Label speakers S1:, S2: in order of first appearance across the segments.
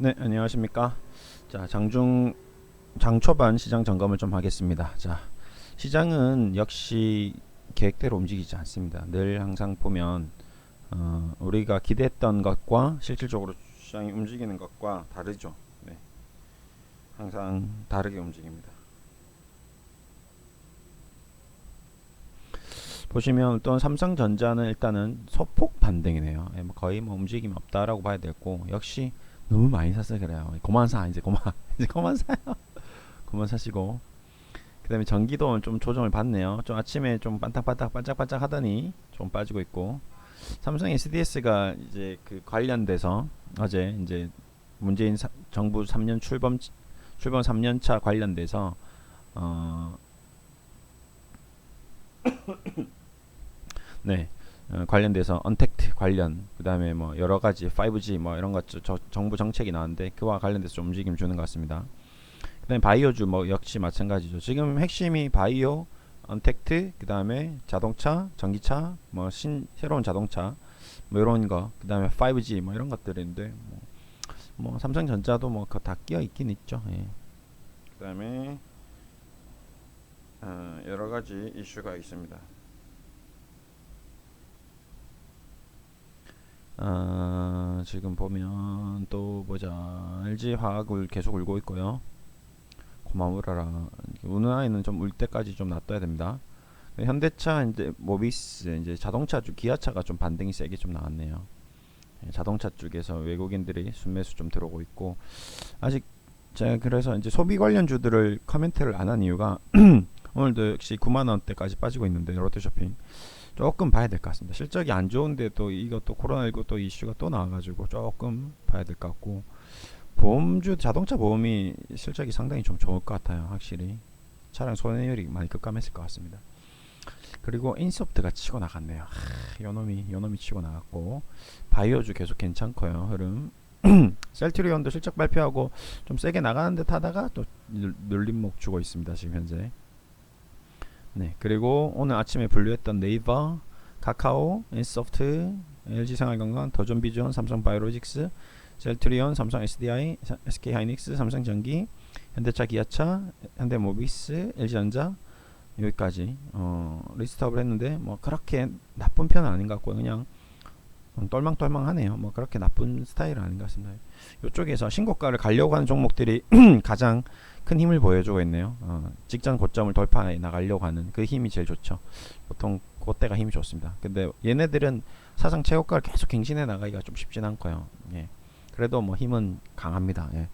S1: 네, 안녕하십니까. 자, 장중 장 초반 시장 점검을 좀 하겠습니다. 자, 시장은 역시 계획대로 움직이지 않습니다. 늘 항상 보면 어, 우리가 기대했던 것과 실질적으로 시장이 움직이는 것과 다르죠. 네. 항상 다르게 움직입니다. 보시면 또 삼성전자는 일단은 소폭 반등이네요. 예, 뭐 거의 뭐 움직임이 없다라고 봐야 되고 역시 너무 많이 샀어요 그래요. 그만 사 이제 그만 이제 그만 사요. 그만 사시고 그 다음에 전기도 좀 조정을 받네요. 좀 아침에 좀 반짝반짝 반짝반짝 하더니 좀 빠지고 있고 삼성 SDS가 이제 그 관련돼서 어제 이제 문재인 사, 정부 3년 출범 출범 3년차 관련돼서 어 네. 어, 관련돼서 언택트 관련 그다음에 뭐 여러 가지 5G 뭐 이런 것 저, 정부 정책이 나왔는데 그와 관련돼서 좀 움직임 주는 것 같습니다. 그다음에 바이오주 뭐 역시 마찬가지죠. 지금 핵심이 바이오, 언택트 그다음에 자동차, 전기차, 뭐 신 새로운 자동차 뭐 이런 거 그다음에 5G 뭐 이런 것들인데 뭐, 뭐 삼성전자도 뭐 다 끼어 있긴 있죠. 예. 그다음에 어, 여러 가지 이슈가 있습니다. 어, 지금 보면 또 보자 LG 화학을 계속 울고 있고요. 고만 울어라. 우는 아이는 좀 울 때까지 좀 놔둬야 됩니다. 현대차 이제 모비스 이제 자동차 쪽 기아차가 좀 반등이 세게 좀 나왔네요. 예, 자동차 쪽에서 외국인들이 순매수 좀 들어오고 있고 아직 제가 그래서 이제 소비 관련주들을 커멘트를 안 한 이유가 오늘도 역시 9만 원대까지 빠지고 있는데 롯데쇼핑 조금 봐야 될 것 같습니다. 실적이 안 좋은데 또 이것도 코로나19 또 이슈가 또 나와가지고 조금 봐야 될 것 같고 보험주 자동차 보험이 실적이 상당히 좀 좋을 것 같아요. 확실히 차량 손해율이 많이 급감했을 것 같습니다. 그리고 인소프트가 치고 나갔네요. 하, 요놈이 요놈이 치고 나갔고 바이오주 계속 괜찮고요. 흐름 셀트리온도 실적 발표하고 좀 세게 나가는 듯 하다가 또 눌림목 주고 있습니다. 지금 현재. 네, 그리고 오늘 아침에 분류했던 네이버, 카카오, 인소프트, LG 생활건강, 더존비전, 삼성바이오로직스, 셀트리온, 삼성 SDI, SK하이닉스, 삼성전기, 현대차, 기아차, 현대모비스, LG전자. 여기까지. 어, 리스트업을 했는데 뭐 그렇게 나쁜 편은 아닌 것 같고 그냥 똘망똘망하네요. 뭐 그렇게 나쁜 스타일은 아닌 것 같습니다. 이쪽에서 신고가를 가려고 하는 종목들이 가장 큰 힘을 보여주고 있네요. 어, 직전 고점을 돌파해 나가려고 하는 그 힘이 제일 좋죠. 보통 그때가 힘이 좋습니다. 근데 얘네들은 사상 최고가를 계속 갱신해 나가기가 좀 쉽진 않고요. 예. 그래도 뭐 힘은 강합니다. 예.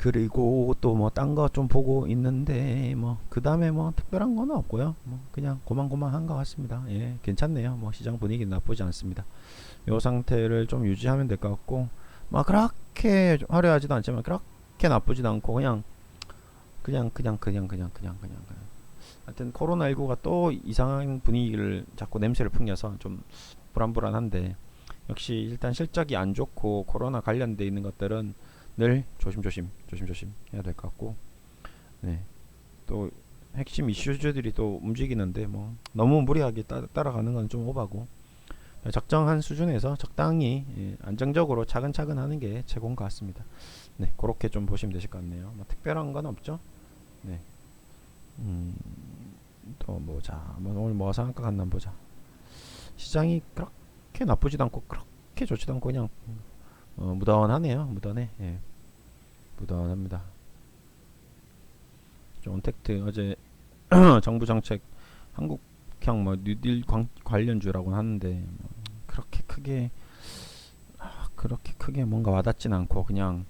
S1: 그리고 또 뭐 딴 거 좀 보고 있는데 뭐 그 다음에 뭐 특별한 건 없고요. 뭐 그냥 고만고만한 것 같습니다. 예, 괜찮네요. 뭐 시장 분위기 나쁘지 않습니다. 요 상태를 좀 유지하면 될 것 같고 뭐 그렇게 화려하지도 않지만 그렇게 나쁘지도 않고 그냥 그냥 그냥 그냥 그냥 그냥 그냥 그냥 하여튼 코로나19가 또 이상한 분위기를 자꾸 냄새를 풍겨서 좀 불안불안한데 역시 일단 실적이 안 좋고 코로나 관련돼 있는 것들은 늘 조심조심 조심조심 해야 될 것 같고 네. 또 핵심 이슈들이 또 움직이는데 뭐 너무 무리하게 따, 라가는 건 좀 오바고 적정한 수준에서 적당히 예, 안정적으로 차근차근 하는 게 최고인 것 같습니다. 네, 그렇게 좀 보시면 되실 것 같네요. 뭐 특별한 건 없죠. 네. 음, 또 보자. 뭐 오늘 뭐 상한가 갔나 보자. 시장이 그렇게 나쁘지도 않고 그렇게 좋지도 않고 그냥 어, 무던하네요. 무던해. 예. 무던합니다. 온택트 어제 정부 정책 한국형 뭐 뉴딜 관련주라고 하는데 뭐 그렇게 크게 아, 그렇게 크게 뭔가 와닿진 않고 그냥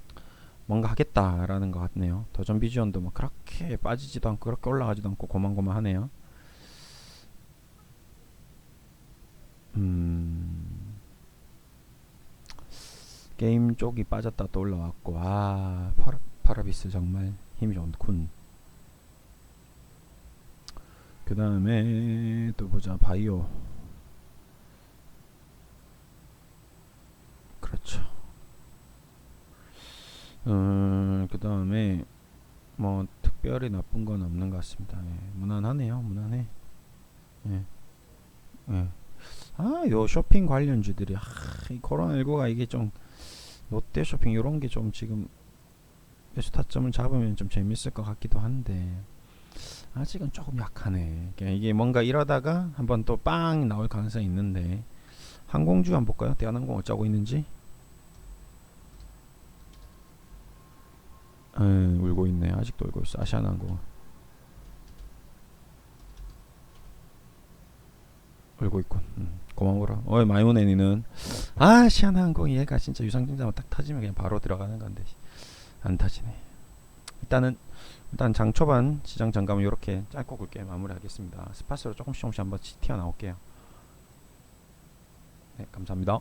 S1: 뭔가 하겠다라는 것 같네요. 더전 비주언도 뭐 그렇게 빠지지도 않고 그렇게 올라가지도 않고 고만고만하네요. 음. 게임 쪽이 빠졌다 또 올라왔고 아 파라, 파라비스 정말 힘이 좋군 그 다음에 또 보자 바이오 그렇죠 음, 그 다음에 뭐 특별히 나쁜 건 없는 것 같습니다 예, 무난하네요 무난해 예. 예. 아, 요 쇼핑 관련주들이 아, 이 코로나19가 이게 좀 롯데 쇼핑 이런 게 좀 지금 매수 타점을 잡으면 좀 재밌을 것 같기도 한데 아직은 조금 약하네. 이게 뭔가 이러다가 한번 또 빵 나올 가능성이 있는데 항공주 한번 볼까요? 대한항공 어쩌고 있는지. 음, 울고 있네. 아직도 울고 있어. 아시아나항공. 울고 있군. 음, 고마워라. 어이 마이오네 니는 아 시아나 항공 얘가 진짜 유상증자만 딱 터지면 그냥 바로 들어가는 건데 안 터지네. 일단은 일단 장 초반 시장 점검은 이렇게 짧고 굵게 마무리하겠습니다. 스파스로 조금씩 조금씩 한번 튀어 나올게요. 네, 감사합니다.